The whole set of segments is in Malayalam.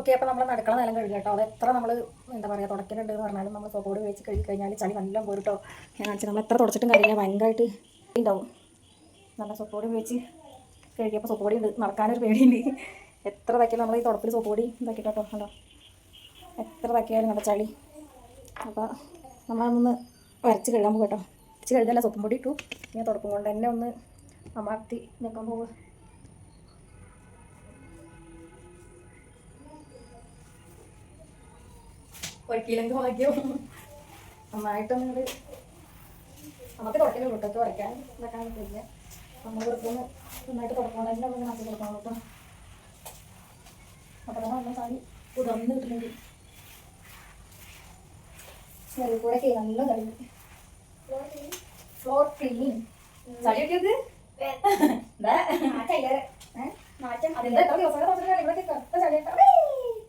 ഓക്കെ അപ്പോൾ നമ്മൾ നടക്കണ നിലം കഴുകുക കേട്ടോ. അത് എത്ര നമ്മൾ എന്താ പറയുക തുടക്കുന്നുണ്ട് എന്ന് പറഞ്ഞാലും നമ്മൾ സോപ്പോട് ഉപയോഗിച്ച് കഴുകി കഴിഞ്ഞാൽ ചളി നല്ല പോരും കേട്ടോ. ഞാൻ കാണിച്ചു നമ്മൾ എത്ര തുടച്ചിട്ടും കാര്യമില്ല. ഭയങ്കരമായിട്ട് ഉണ്ടാവും നല്ല സോപ്പോട് ഉപയോഗിച്ച് കഴുകിയപ്പോൾ സോപ്പോടി പൊടി ഉണ്ട്. നടക്കാനൊരു പേടിയുണ്ട്. എത്ര തക്കിയാലും നമ്മൾ ഈ തുടപ്പിൽ സോപ്പോടി ഇതാക്കി കേട്ടോ. കണ്ടോ? എത്ര തക്കിയാലും കണ്ട ചളി. അപ്പോൾ നമ്മളതൊന്ന് വരച്ച് കഴുകാൻ പോകും കേട്ടോ. വരച്ച് കഴുകല്ല സോപ്പും പൊടി ഇട്ടു. ഞാൻ തുടക്കം കൊണ്ട് തന്നെ ഒന്ന് അമർത്തി നിൽക്കാൻ പോവുക ഒരിക്കലെങ്കിൽ ഭാഗ്യം. നന്നായിട്ടൊന്നും ഇത് നമുക്ക് തുടക്കൽ വിട്ടൊക്കെ വരയ്ക്കാൻ ഇതൊക്കെ പറ്റില്ല നമ്മൾ വെറുതെ നന്നായിട്ട് തുടക്കണം തന്നെ ഒന്ന് നമുക്ക് കൊടുക്കണം കേട്ടോ. അപ്പോൾ നമ്മൾ സാരി ഉടർന്ന് കിട്ടുന്നുണ്ട് കൂടെ നല്ല കളി ഫ്ലോർ ക്ലീൻ ചളി കിട്ടിയത് അതിന്റെ എത്ര ദിവസം തുടച്ചിട്ട് ഇവിടെ കറുത്ത ചളിയൊക്കെ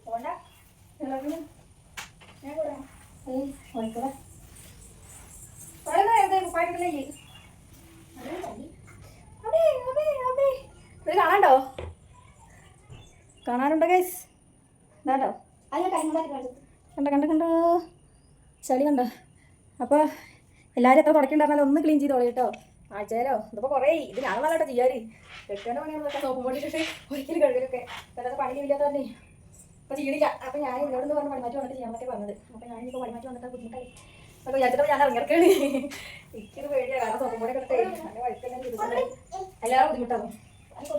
പോണ്ട എല്ലാവരും ഞാൻ കൂടെ ഒഴിക്കട വളരെ നേരത്തെ കുപ്പായിട്ടില്ലേ ഇത് കാണാണ്ടോ കാണാനുണ്ടോ ഗൈസ് കേട്ടോ കണ്ട കണ്ട കണ്ടോ. ചളി കണ്ടോ? അപ്പോൾ എല്ലാവരും എത്ര തുടക്കണ്ടായിരുന്നാലും ഒന്ന് ക്ലീൻ ചെയ്തോളൂ കേട്ടോ. ആഴ്ചയിലോ? ഇതിപ്പോൾ കുറേ ഇത് ഞാൻ നല്ലട്ടോ ചെയ്യാറ്. കെട്ടേണ്ട പണിയാണ് ഇതൊക്കെ സോപ്പ് പൊടി ഇട്ടിട്ട് ഒരിക്കലും കഴുകലൊക്കെ. അല്ലാതെ പണിയില്ലാത്ത തന്നെ. അപ്പോൾ ചെയ്യണില്ല. അപ്പോൾ ഞാൻ എന്നോട് പറഞ്ഞ് പണിമാറ്റി വന്നിട്ട് ചെയ്യാൻ പറ്റി വന്നത് അപ്പോൾ ഞാൻ ഇപ്പോൾ പണിമാറ്റി വന്നിട്ട് ബുദ്ധിമുട്ടായി. അപ്പോൾ വിചാരിച്ചിട്ട് ഞാൻ ഇറങ്ങിറക്കാണ് എനിക്കൊരു പേടിയാണ് കാരണം സോപ്പ് പൊടി കിട്ടേ അങ്ങനെ വഴുക്കെല്ലാം എല്ലാവരും ബുദ്ധിമുട്ടാണ് അപ്പോൾ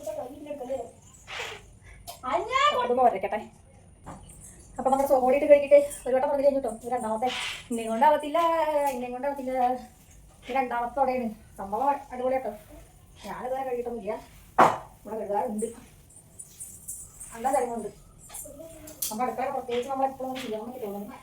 വരയ്ക്കട്ടെ അപ്പൊ നമ്മൾ സോടിയിട്ട് കഴിക്കട്ടെ. ഒരു വട്ടം പറഞ്ഞു കഴിഞ്ഞിട്ടോ ഇത് രണ്ടാമത്തെ. ഇന്നെ കൊണ്ടാവത്തില്ല ഇന്നെ കൊണ്ടാവത്തില്ല ഇത് രണ്ടാമത്തോടെയാണ് സംഭവം അടിപൊളിയാട്ടോ. ഞാനിതുവരെ കഴിയിട്ടൊന്നുമില്ല. ഇവിടെ കഴുകാറുണ്ട് അണ്ടാ തരുന്നുണ്ട് നമ്മുടെ അടുക്കള പ്രത്യേകിച്ച് നമ്മളെപ്പോഴും ചെയ്യാൻ പറ്റി തോന്നുന്നു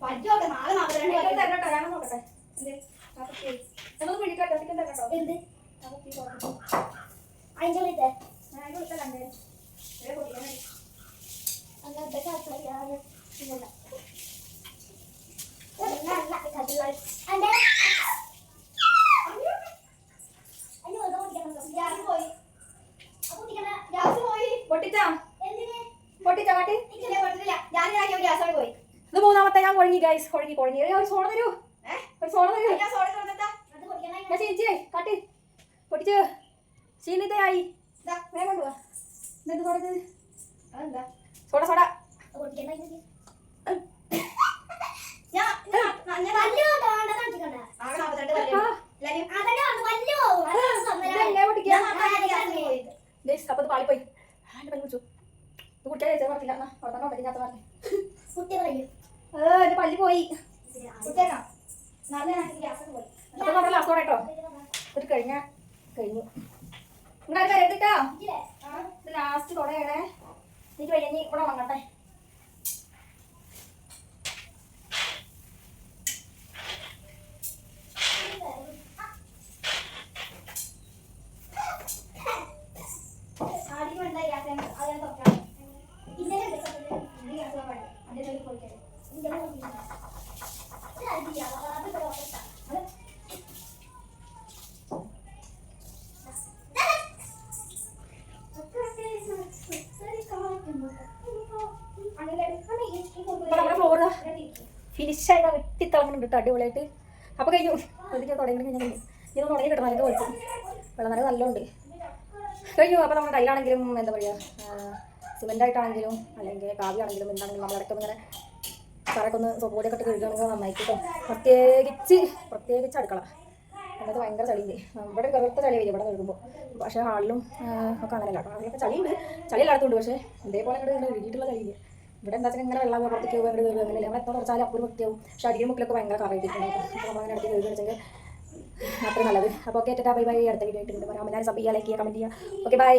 പറ്റോട്ടെ നാളെ നാപ്പത്തിരണ്ട് തരട്ടോ ഞാനൊന്ന് നോക്കട്ടെ. എന്നൊന്ന് പിടിക്കട്ടോ ചിക്കൻ തരട്ടോ എന്ത്? അഞ്ചു ലിറ്റർ ഞാൻ അതിന് വിട്ടല്ലേ വേറെ പൊട്ടിക്കാൻ അങ്ങനത്തെ കാര്യം ഇല്ല നല്ല കഥകൾ അന്റെ അയ്യോ അത് കുടിക്കണം ഗ്യാസ് പോയി അത് കുടിക്കണ ഗ്യാസ് പോയി പൊട്ടിച്ചാ എന്തിന് പൊട്ടിച്ചാ കാട്ടി ഇത് മൂന്നാമത്തെ ഞാൻ കുഴങ്ങി ഗൈസ് കുഴങ്ങി കുഴങ്ങി. ഒരു സോണ തരൂ. ഒരു സോണ തരൂ. ഞാൻ ചേച്ചിയെ കാട്ടി പൊട്ടിച്ച്. ശീലിതയായി വേഗം എന്നിട്ട് ഇത് അതെന്താ സോഡ സോഡ അത് കുടിക്കണ ഞാൻ ഞാൻ ഞാൻ വല്ലോ തോണ്ട കണ്ടിക്കണ്ട ആകെ നാപ്പത്തിരണ്ട് ആ, എല്ലാരും അതന്നെ വന്നു വല്ലോ ഇതെങ്ങനെ പൊട്ടിക്കാ? ഗ്യാസ് പോയി ഗൈസ് അപ്പോൾ ഇത് പാളിപ്പോയി ആ, എന്റെ പല്ല് പിടിച്ചു ഇത് പറഞ്ഞില്ല എന്നാ അവിടെ തന്നെ ഉണ്ടെങ്കിൽ ഞാൻ പറഞ്ഞു കുട്ടി പറയും ഏ എന്റെ പല്ല് പോയി. കുട്ടിയാണോ നല്ല ഗ്യാസ് പോയി. അപ്പോൾ നമ്മുടെ ലാസ്റ്റ് കേട്ടോ ഇത് കഴിഞ്ഞ കഴിഞ്ഞു. ഇവിടെ വരട്ടോ ലാസ്റ്റ് തുടയണേ എനിക്ക് വയ്യ നീ ഇവിടെ ഉണങ്ങട്ടെ ആദ്യം എന്താ ഗ്യാസ് അത് ഞാൻ തുറക്കാം ഇന്നലെ ദിവസം ഇന്ന് ഗ്യാസ് വേണ്ട അതിന്റെ ജോലി പോയിക്കേ ഇന്നലെ അത് തുറക്കാം അപ്പോൾ നമ്മുടെ ഫ്ലോർ ഫിനിഷായി വെട്ടി തിളങ്ങുന്നുണ്ട് കേട്ടോ അടിപൊളിയായിട്ട്. അപ്പോൾ കഴിഞ്ഞു. അതിന് തുടങ്ങി കഴിഞ്ഞാൽ ഇത് തുടങ്ങി കുഴപ്പം. വെള്ളം നല്ല നല്ലോണ്ട് കഴിഞ്ഞു നമ്മുടെ ടൈലാണെങ്കിലും എന്താ പറയുക സിമെന്റ് ആയിട്ടാണെങ്കിലും അല്ലെങ്കിൽ കാവ്യാണെങ്കിലും എന്താണെങ്കിലും നമ്മളിടയ്ക്ക് ഇങ്ങനെ കറൊക്കെ ഒന്ന് സോപ്പ് പൊടിയൊക്കെ ഇട്ട് കഴുകുകയാണെങ്കിൽ നന്നായിട്ട് പ്രത്യേകിച്ച് പ്രത്യേകിച്ച് അടുക്കള. എന്നിട്ട് ഭയങ്കര ചളിയില്ലേ? ഇവിടെ കറുത്ത ചളി വരും ഇവിടെ കഴുകുമ്പോൾ പക്ഷേ ഹാളിലും ഒക്കെ അങ്ങനെ കേട്ടോ ഹാളിലൊക്കെ ചളിയുണ്ട്. ചളി എല്ലായിടത്തുണ്ട് പക്ഷേ ഇതേപോലെ ഇങ്ങോട്ട് കഴുകിയിട്ടുള്ള ചളിയില്ല? ഇവിടെ എന്താ വെച്ചാൽ ഇങ്ങനെ വെള്ളം പുറത്തേക്ക് പോകുക അങ്ങോട്ട് കയറുക അങ്ങനെ നമ്മൾ എത്ര കുറച്ചാലും അപ്പോൾ വൃത്തിയാവും. പക്ഷേ അടിയും മുക്കിലൊക്കെ ഭയങ്കര കറയിട്ടിട്ടുണ്ട് അപ്പോൾ അങ്ങനെ ഇടയ്ക്ക് കഴുകുക വെച്ചെങ്കിൽ അത്രയും നല്ലത്. അപ്പോൾ ഓക്കെ ടാ ബൈ ബൈ. അടുത്ത വീഡിയോ ആയിട്ട് പറയാം എല്ലാവരും സബ് ചെയ്യുക ലൈക്ക് ചെയ്യുക കമന്റ് ചെയ്യുക ഓക്കെ ബൈ.